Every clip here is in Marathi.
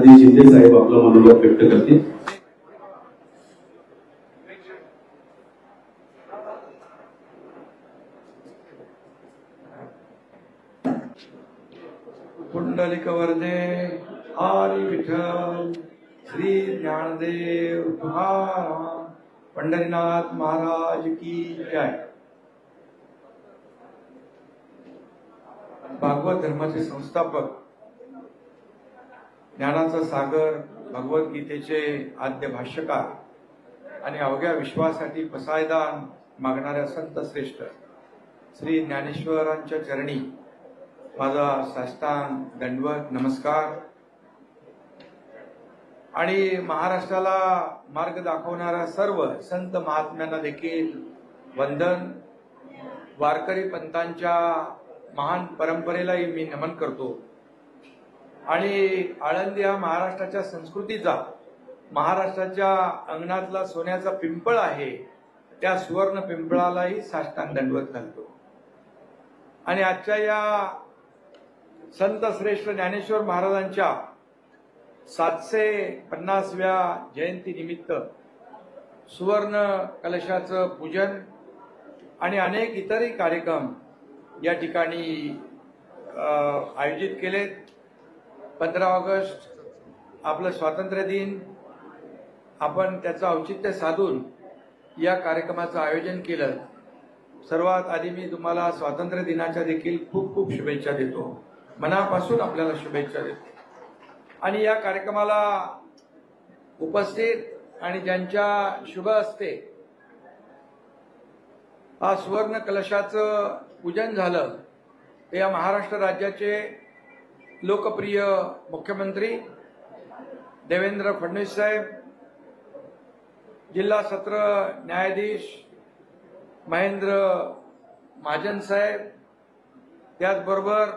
एकनाथजी शिंदे साहेब आपलं मनोगत व्यक्त करतील. पुंडलिक वरदे हरी विठ्ठल श्री ज्ञानदेव तुकाराम पंढरीनाथ महाराज की जय। भागवत धर्माचे संस्थापक ज्ञानाचा सागर भगवद्गीतेचे आद्य भाष्यकार आणि अवघ्या विश्वासाठी पसायदान मागणाऱ्या संत श्रेष्ठ श्री ज्ञानेश्वरांच्या चरणी माझा साष्टांग दंडवत. नमस्कार. आणि महाराष्ट्राला मार्ग दाखवणाऱ्या सर्व संत महात्म्यांना देखील वंदन. वारकरी पंथांच्या महान परंपरेलाही मी नमन करतो. आणि आळंदी हा महाराष्ट्राच्या संस्कृतीचा महाराष्ट्राच्या अंगणातला सोन्याचा पिंपळ आहे त्या सुवर्ण पिंपळालाही साष्टांग दंडवत घालतो. आणि आजच्या या संत श्रेष्ठ ज्ञानेश्वर महाराजांच्या सातशे पन्नासव्या जयंती निमित्त सुवर्ण कलशाचं पूजन आणि अनेक इतरही कार्यक्रम या ठिकाणी आयोजित केलेत. पंधरा ऑगस्ट आपलं स्वातंत्र्य दिन. आपण त्याचं औचित्य साधून या कार्यक्रमाचं आयोजन केलं. सर्वात आधी मी तुम्हाला स्वातंत्र्य दिनाच्या देखील खूप खूप शुभेच्छा देतो. मनापासून आपल्याला शुभेच्छा देतो. आणि या कार्यक्रमाला उपस्थित आणि ज्यांच्या शुभ असते हा सुवर्ण कलशाचं पूजन झालं या महाराष्ट्र राज्याचे लोकप्रिय मुख्यमंत्री देवेंद्र फडणवीस साहेब जिल्हा सत्र न्यायाधीश महेंद्र महाजन साहेब त्याचबरोबर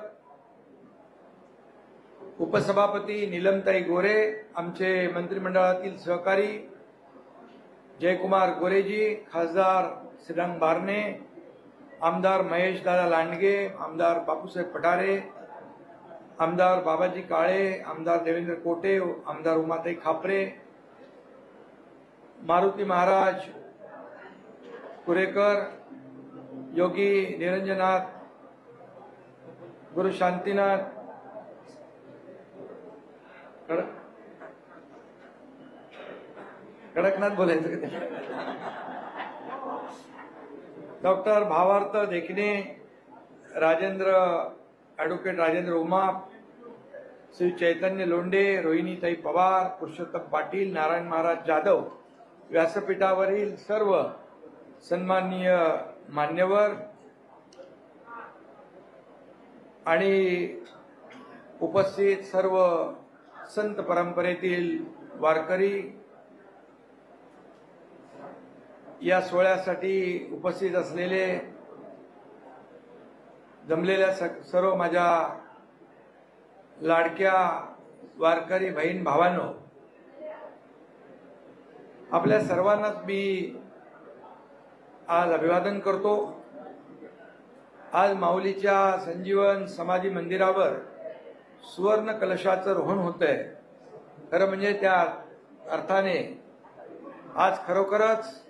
उपसभापती निलमताई गोरे आमचे मंत्रिमंडळातील सहकारी जयकुमार गोरेजी खासदार श्रीरंग बारणे आमदार महेश दादा लांडगे आमदार बापूसाहेब पठारे आमदार बाबाजी काळे आमदार देवेंद्र कोटे आमदार उमाताई खापरे मारुती महाराज कुरेकर योगी निरंजनाथ गुरु शांतीनाथ कडक कडकनाथ बोलायचं का डॉक्टर भावार्थ देखणे राजेंद्र ॲडव्होकेट राजेंद्र उमाप श्री चैतन्य लोंढे रोहिणीताई पवार पुरुषोत्तम पाटील नारायण महाराज जाधव व्यासपीठावरील सर्व सन्माननीय मान्यवर आणि उपस्थित सर्व संत परंपरेतील वारकरी या सोहळ्यासाठी उपस्थित असलेले जमलेल्या स- सर्व माझ्या लाडक्या वारकरी बहीण भावांनो आपल्या सर्वांनाच मी आज अभिवादन करतो. आज माऊलीच्या संजीवन समाधी मंदिरावर सुवर्ण कलशाचं रोहण होत आहे खरं म्हणजे त्या अर्थाने आज खरोखरच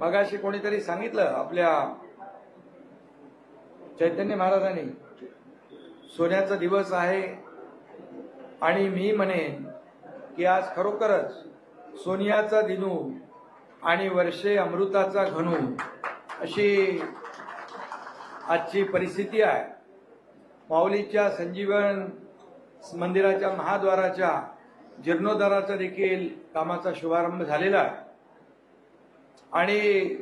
मगाशी कोणीतरी सांगितलं आपल्या चैतन्य महाराजांनी सोन्याचा दिवस आहे आणि मी म्हणेन की आज खरोखरच सोनियाचा दिनू आणि वर्षे अमृताचा घणू अशी आजची परिस्थिती आहे. माऊलीच्या संजीवन मंदिराच्या महाद्वाराच्या जीर्णोद्धाराचा देखील कामाचा शुभारंभ झालेला आहे. आणि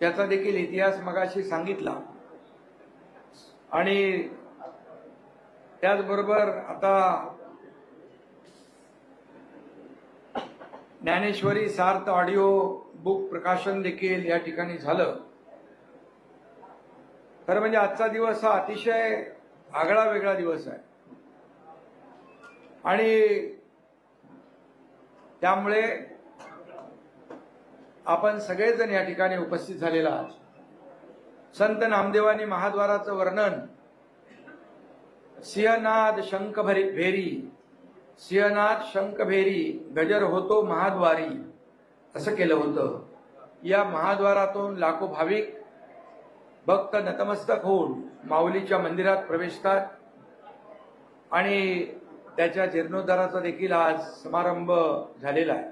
त्याचा देखील इतिहास मगाशी सांगितला. आणि त्याचबरोबर आता ज्ञानेश्वरी सार्थ ऑडिओ बुक प्रकाशन देखील या ठिकाणी झालं. खरं म्हणजे आजचा दिवस हा अतिशय आगळा वेगळा दिवस आहे. आणि त्यामुळे आपण सगळेजण या ठिकाणी उपस्थित झालेला आहात. संत नामदेवानी महाद्वाराचं वर्णन सिंहनाद शंखभरी भेरी सिंहनाद शंखभेरी गजर होतो महाद्वारी असं केलं होतं. या महाद्वारातून लाखो भाविक भक्त नतमस्तक होऊन माऊलीच्या मंदिरात प्रवेशतात. आणि त्याच्या जीर्णोद्धाराचा देखील आज समारंभ झालेला आहे.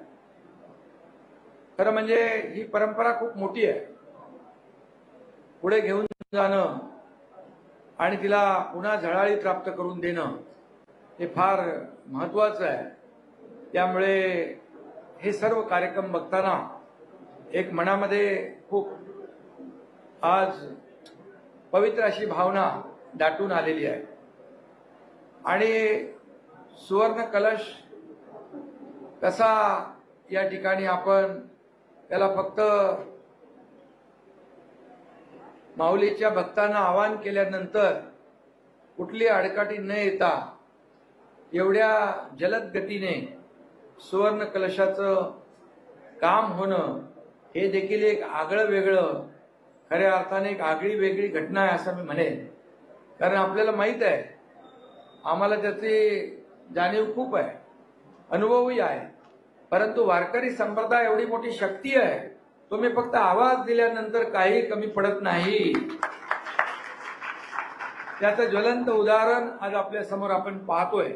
खरं म्हणजे ही परंपरा खूप मोठी आहे. पुढे घेऊन जाणं आणि तिला पुन्हा झळाळी प्राप्त करून देणं हे फार महत्वाचं आहे. त्यामुळे हे सर्व कार्यक्रम बघताना एक मनामध्ये खूप आज पवित्र अशी भावना दाटून आलेली आहे. आणि सुवर्ण कलश कसा या ठिकाणी आपण त्याला फक्त माऊलीच्या भक्तांना आवाहन केल्यानंतर कुठली अडकाटी न येता एवढ्या जलद गतीने सुवर्ण कलशाचं काम होणं हे देखील एक आगळं वेगळं खऱ्या अर्थाने एक आगळी वेगळी घटना आहे असं मी म्हणेन. कारण आपल्याला माहीत आहे आम्हाला त्याची जाणीव खूप आहे अनुभवही आहे. परंतु वारकरी संप्रदाय एवढी मोठी शक्ती आहे तुम्ही फक्त आवाज दिल्यानंतर काही कमी पडत नाही. त्याचं ज्वलंत उदाहरण आज आपल्यासमोर आपण पाहतोय.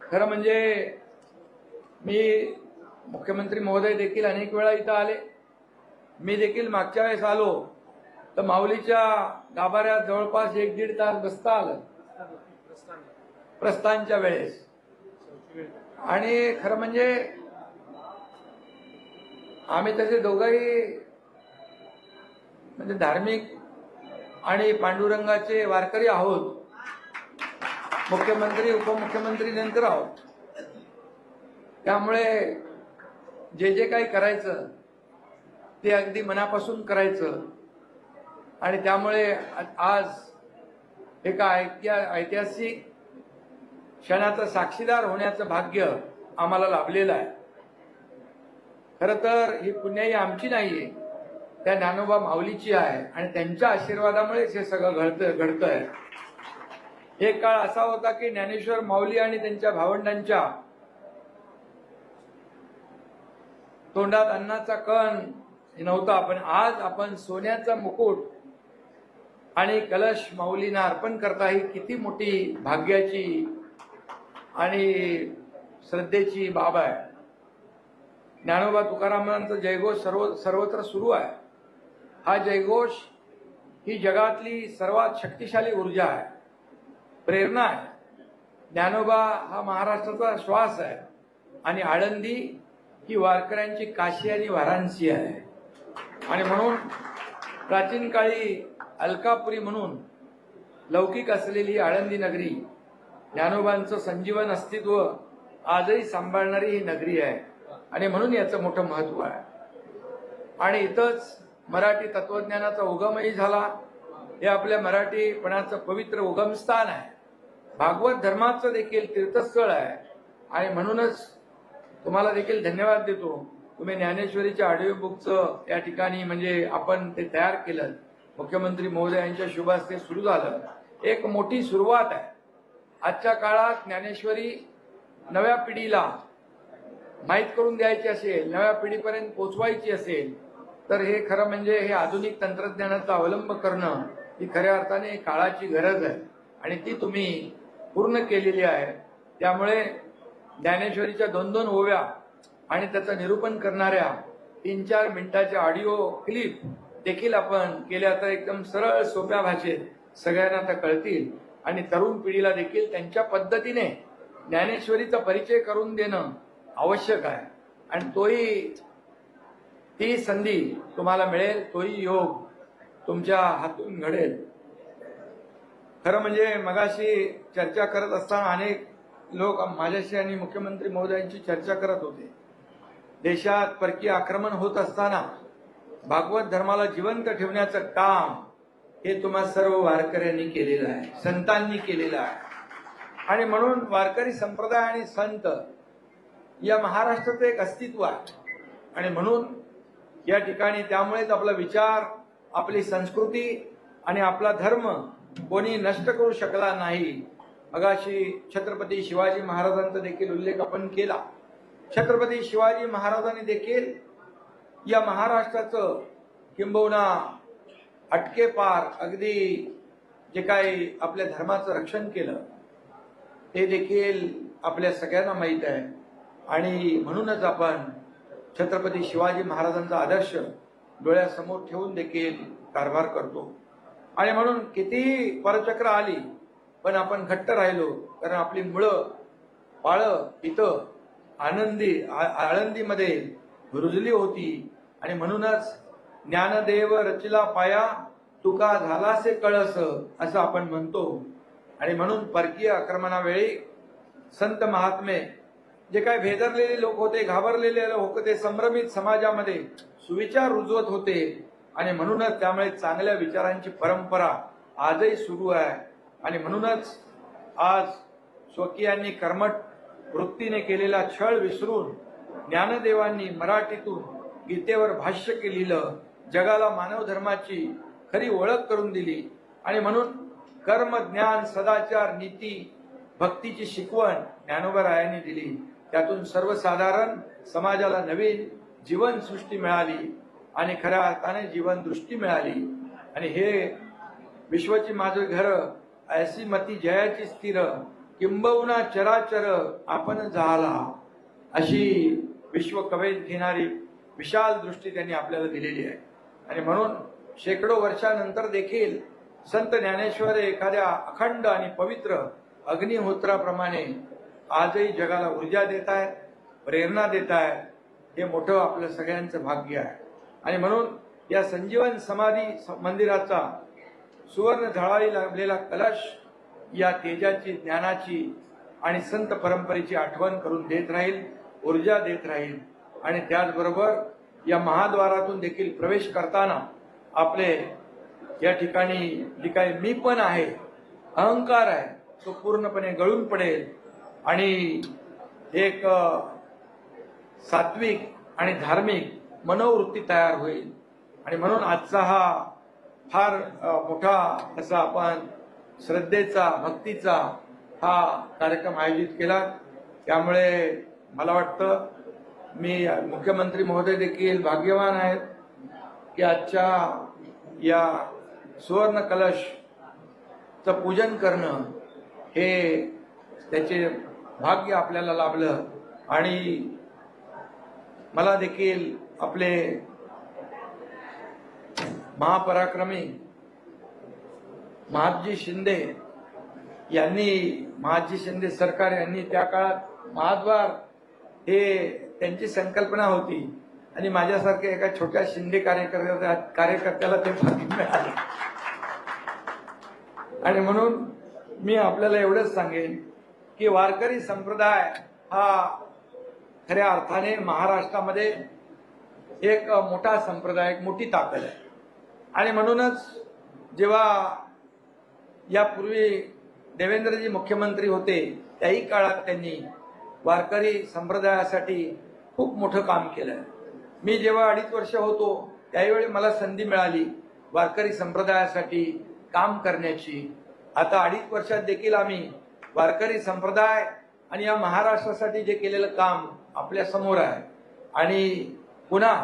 खरं म्हणजे मी मुख्यमंत्री महोदय देखील अनेक वेळा इथं आले. मी देखील मागच्या वेळेस आलो. तर माऊलीच्या गाभाऱ्यात जवळपास एक दीड तास बसता आलं. प्रस्थानच्या वेळेस. आणि खरं म्हणजे आम्ही तसे दोघंही म्हणजे धार्मिक आणि पांडुरंगाचे वारकरी आहोत. मुख्यमंत्री उपमुख्यमंत्री नंतर आहोत. त्यामुळे जे जे काही करायचं ते अगदी मनापासून करायचं. आणि त्यामुळे आज एका ऐतिहा- ऐतिहासिक क्षणाचं साक्षीदार होण्याचं भाग्य आम्हाला लाभलेलं आहे. खर तर ही पुण्याई आमची नाहीये. त्या ज्ञानोबा माऊलीची आहे आणि त्यांच्या आशीर्वादामुळेच हे सगळं घडतं घडतंय. एक काळ असा होता की ज्ञानेश्वर माऊली आणि त्यांच्या भावंडांच्या तोंडात अन्नाचा कण नव्हता. पण आज आपण सोन्याचा मुकुट आणि कलश माऊलींना अर्पण करता ही किती मोठी भाग्याची आणि श्रद्धेची बाब आहे. ज्ञानोबा तुकारामांचा जयघोष सर्व सर्वत्र सुरू आहे. हा जयघोष ही जगातली सर्वात शक्तिशाली ऊर्जा आहे. प्रेरणा आहे. ज्ञानोबा हा महाराष्ट्राचा श्वास आहे. आणि आळंदी ही वारकऱ्यांची काशी आणि वाराणसी आहे. आणि म्हणून प्राचीन काळी अलकापुरी म्हणून लौकिक असलेली आळंदी नगरी ज्ञानोबांचं संजीवन अस्तित्व आजही सांभाळणारी ही नगरी आहे. आणि म्हणून याचं मोठं महत्त्व आहे. आणि इथंच मराठी तत्वज्ञानाचा उगमही झाला. हे आपल्या मराठीपणाचं पवित्र उगमस्थान आहे. भागवत धर्माचं देखील तीर्थस्थळ आहे. आणि म्हणूनच तुम्हाला देखील धन्यवाद देतो. तुम्ही ज्ञानेश्वरीच्या ऑडिओ बुकचं या ठिकाणी म्हणजे आपण ते तयार केलं. मुख्यमंत्री महोदयांच्या शुभास्ते सुरू झालं. एक मोठी सुरुवात आहे. आजच्या काळात ज्ञानेश्वरी नव्या पिढीला माहीत करून द्यायची असेल नव्या पिढीपर्यंत पोचवायची असेल तर हे खरं म्हणजे हे आधुनिक तंत्रज्ञानाचा अवलंब करणं ही खऱ्या अर्थाने काळाची गरज आहे. आणि ती तुम्ही पूर्ण केलेली आहे. त्यामुळे ज्ञानेश्वरीच्या दोन दोन ओव्या आणि त्याचं निरूपण करणाऱ्या तीन चार मिनिटाच्या ऑडिओ क्लिप देखील आपण केल्या तर एकदम सरळ सोप्या भाषेत सगळ्यांना त्या कळतील. आणि तरुण पिढीला देखील त्यांच्या पद्धतीने ज्ञानेश्वरीचा परिचय करून देणं आवश्यक आहे. आणि तोही ती संधी तुम्हाला मिळेल तोही योग तुमच्या हातून घडेल. खरं म्हणजे मगाशी चर्चा करत असताना अनेक लोक माझ्याशी आणि मुख्यमंत्री महोदयांची चर्चा करत होते. देशात परकीय आक्रमण होत असताना भागवत धर्माला जिवंत ठेवण्याचं काम हे तुम्हा सर्व वारकऱ्यांनी केलेलं आहे संतांनी केलेलं आहे. आणि म्हणून वारकरी संप्रदाय आणि संत या महाराष्ट्राचं एक अस्तित्व आहे. आणि म्हणून या ठिकाणी त्यामुळेच आपला विचार आपली संस्कृती आणि आपला धर्म कोणी नष्ट करू शकला नाही. अगाशी छत्रपती शिवाजी महाराजांचा देखील उल्लेख आपण केला. छत्रपती शिवाजी महाराजांनी देखील या महाराष्ट्राचं किंबहुना अटके पार अगदी जे काही आपल्या धर्माचं रक्षण केलं ते देखील आपल्या सगळ्यांना माहीत आहे. आणि म्हणूनच आपण छत्रपती शिवाजी महाराजांचा आदर्श डोळ्यासमोर ठेवून देखील कारभार करतो. आणि म्हणून कितीही परचक्र आली पण आपण घट्ट राहिलो कारण आपली मुळं पाळं इथं आनंदी आ- आळंदीमध्ये रुजली होती. आणि म्हणूनच ज्ञानदेव रचिला पाया तुका झालासे कळस असं आपण म्हणतो. आणि म्हणून परकीय आक्रमणावेळी संत महात्मे जे काय भेदरलेले लोक होते घाबरलेले लोक होते संभ्रमित समाजामध्ये सुविचार रुजवत होते. आणि म्हणूनच त्यामुळे चांगल्या विचारांची परंपरा आजही सुरू आहे. आणि म्हणूनच आज स्वकीयांनी कर्मठ वृत्तीने केलेला छळ विसरून ज्ञानदेवांनी मराठीतून गीतेवर भाष्य लिहिलं जगाला मानव धर्माची खरी ओळख करून दिली. आणि म्हणून कर्म ज्ञान सदाचार नीती भक्तीची शिकवण ज्ञानोबरायांनी दिली. त्यातून सर्वसाधारण समाजाला नवीन जीवनसृष्टी मिळाली आणि खऱ्या अर्थाने जीवनदृष्टी मिळाली. आणि हे विश्वची माझं घर ऐसी मती जयाची स्थिर किंबहुना चराचर आपण झाला अशी विश्व कवेत घेणारी विशाल दृष्टी त्यांनी आपल्याला दिलेली आहे. आणि म्हणून शेकडो वर्षानंतर देखील संत ज्ञानेश्वर एखाद्या अखंड आणि पवित्र अग्निहोत्राप्रमाणे आजही जगाला ऊर्जा देत आहे प्रेरणा देत आहे हे मोठं आपलं सगळ्यांचं भाग्य आहे. आणि म्हणून या संजीवन समाधी स- मंदिराचा सुवर्ण झळाळी लाभलेला कलश या तेजाची ज्ञानाची आणि संत परंपरेची आठवण करून देत राहील ऊर्जा देत राहील. आणि त्याचबरोबर या महाद्वारातून देखील प्रवेश करताना आपले या ठिकाणी जी काही मी पण आहे अहंकार आहे तो पूर्णपणे गळून पडेल. आणि एक सात्विक आणि धार्मिक मनोवृत्ती तयार होईल. आणि म्हणून आजचा हा फार मोठा असा आपण श्रद्धेचा भक्तीचा हा कार्यक्रम आयोजित केला. त्यामुळे मला वाटतं मी मुख्यमंत्री महोदय देखील भाग्यवान आहेत की आजच्या या सुवर्ण कलशचं पूजन करणं हे त्याचे भाग्य आपल्याला लाभलं. आणि मला देखील आपले महापराक्रमी महाजी शिंदे यांनी महाजी शिंदे सरकार यांनी त्या काळात महाद्वार हे त्यांची संकल्पना होती. आणि माझ्यासारख्या एका छोट्या शिंदे कार्यकर्त्या कार्यकर्त्याला ते भाग्य मिळाले. आणि म्हणून मी आपल्याला एवढंच सांगेन की वारकरी संप्रदाय हा खऱ्या अर्थाने महाराष्ट्रामध्ये एक मोठा संप्रदाय एक मोठी ताकद आहे. आणि म्हणूनच जेव्हा यापूर्वी देवेंद्रजी मुख्यमंत्री होते त्याही काळात त्यांनी वारकरी संप्रदायासाठी खूप मोठं काम केलं. मी जेव्हा अडीच वर्ष होतो त्यावेळी मला संधी मिळाली वारकरी संप्रदायासाठी काम करण्याची. आता अडीच वर्षात देखील आम्ही वारकरी संप्रदाय आणि या महाराष्ट्रासाठी जे केलेलं काम आपल्यासमोर आहे. आणि पुन्हा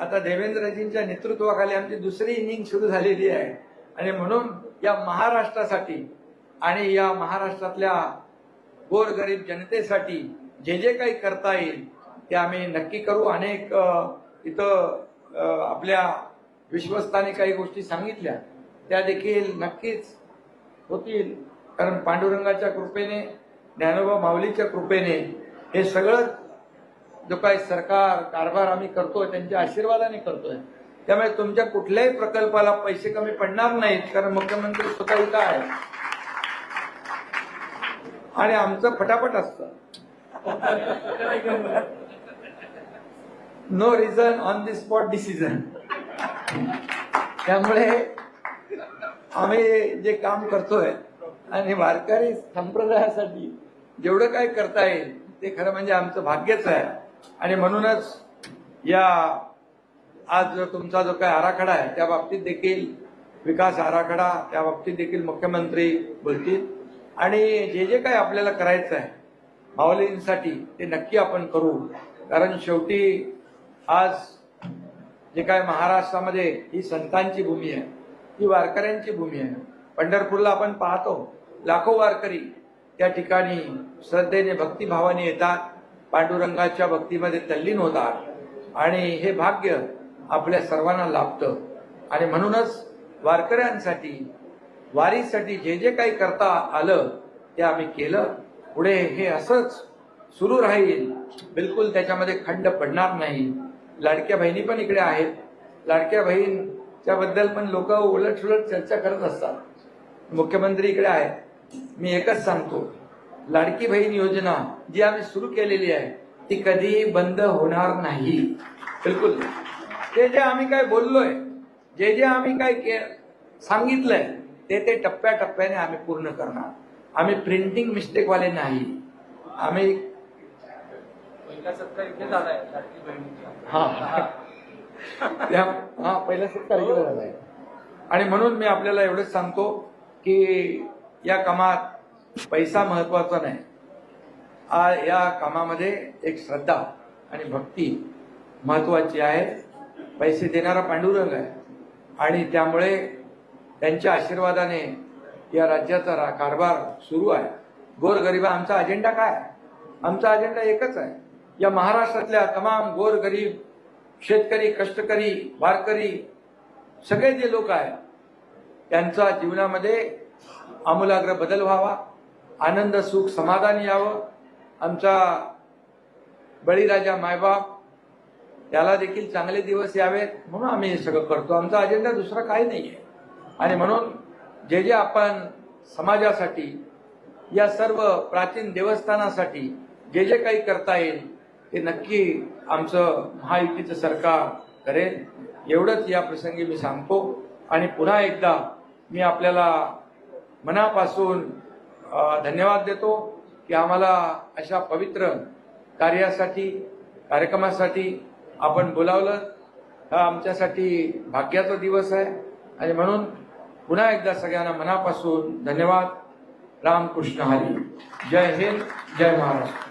आता देवेंद्रजींच्या नेतृत्वाखाली आमची दुसरी इनिंग सुरू झालेली आहे. आणि म्हणून या महाराष्ट्रासाठी आणि या महाराष्ट्रातल्या गोरगरीब जनतेसाठी जे जे काही करता येईल ते आम्ही नक्की करू. अनेक इथं आपल्या विश्वस्ताने काही गोष्टी सांगितल्या. त्या देखील नक्कीच होतील. कारण पांडुरंगाच्या कृपेने ज्ञानोबा माऊलीच्या कृपेने हे सगळं जो काही सरकार कारभार आम्ही करतोय त्यांच्या आशीर्वादाने करतोय. त्यामुळे तुमच्या कुठल्याही प्रकल्पाला पैसे कमी पडणार नाहीत कारण मुख्यमंत्री स्वतः इथं आहे आणि आमचं फटाफट असतं. No reason on the spot decision त्यामुळे आम्ही जे काम करतोय आणि वारकरी संप्रदायासाठी जेवढं काही करता येईल ते खरं म्हणजे आमचं भाग्यच आहे. आणि म्हणूनच या आज जो तुमचा जो काही आराखडा आहे त्या बाबतीत देखील विकास आराखडा त्या बाबतीत देखील मुख्यमंत्री बोलतील. आणि जे जे काही आपल्याला करायचं आहे माऊलींसाठी ते नक्की आपण करू. कारण शेवटी आज जे काय महाराष्ट्रामध्ये ही संतांची भूमी आहे ही वारकऱ्यांची भूमी आहे. पंढरपूरला आपण पाहतो लाखो वारकरी त्या ठिकाणी श्रद्धेने भक्तिभावाने येतात पांडुरंगाच्या भक्तीमध्ये तल्लीन होतात. आणि हे भाग्य आपल्या सर्वांना लाभतं. आणि म्हणूनच वारकऱ्यांसाठी वारीसाठी जे जे काही करता आलं ते आम्ही केलं. पुढे हे असंच सुरू राहील. बिलकुल त्याच्यामध्ये खंड पडणार नाही. लाडक्या बहिणी पण इकडे आहेत. लाडक्या बहीण त्याबद्दल पण लोक उलट सुलट चर्चा करत असतात. मुख्यमंत्री इकडे आहेत मी एकच सांगतो. लाडकी बहीण योजना जी आम्ही सुरू केलेली आहे ती कधीही बंद होणार नाही. बिलकुल. ते जे आम्ही काय बोललोय जे जे आम्ही काय के सांगितलंय ते ते टप्प्याटप्प्याने आम्ही पूर्ण करणार. आम्ही प्रिंटिंग मिस्टेकवाले नाही. आम्ही पहिला सत्कार इथे झालाय लाडकी बहिणीचा. हा. हा पहिला सत्कार झालाय. आणि म्हणून मी आपल्याला एवढंच सांगतो की या कामात पैसा महत्त्वाचा नाही. या कामामध्ये एक श्रद्धा आणि भक्ती महत्वाची आहे. पैसे देणारा पांडुरंग आहे. आणि त्यामुळे त्यांच्या आशीर्वादाने या राज्याचा रा- कारभार सुरू आहे. गोरगरिबा आमचा अजेंडा काय? आमचा अजेंडा एकच आहे. या महाराष्ट्रातल्या तमाम गोरगरीब शेतकरी कष्टकरी वारकरी सगळे जे लोक आहेत त्यांचा जीवनामध्ये आमूलाग्र बदल व्हावा आनंद सुख समाधान यावं. आमचा बळीराजा मायबाप त्याला देखील चांगले दिवस यावेत म्हणून आम्ही हे सगळं करतो. आमचा अजेंडा दुसरा काही नाही आहे आणि म्हणून जे जे आपण समाजासाठी या सर्व प्राचीन देवस्थानासाठी जे जे काही करता येईल ते नक्की आमचं महायुतीचं सरकार करेल. एवढंच या प्रसंगी मी सांगतो. आणि पुन्हा एकदा मी आपल्याला मनापासून धन्यवाद देतो की आम्हाला अशा पवित्र कार्यासाठी कार्यक्रमासाठी आपण बोलावलं. हा आमच्यासाठी भाग्याचा दिवस आहे. आणि म्हणून पुन्हा एकदा सगळ्यांना मनापासून धन्यवाद. रामकृष्ण हरी. जय हिंद जय महाराष्ट्र.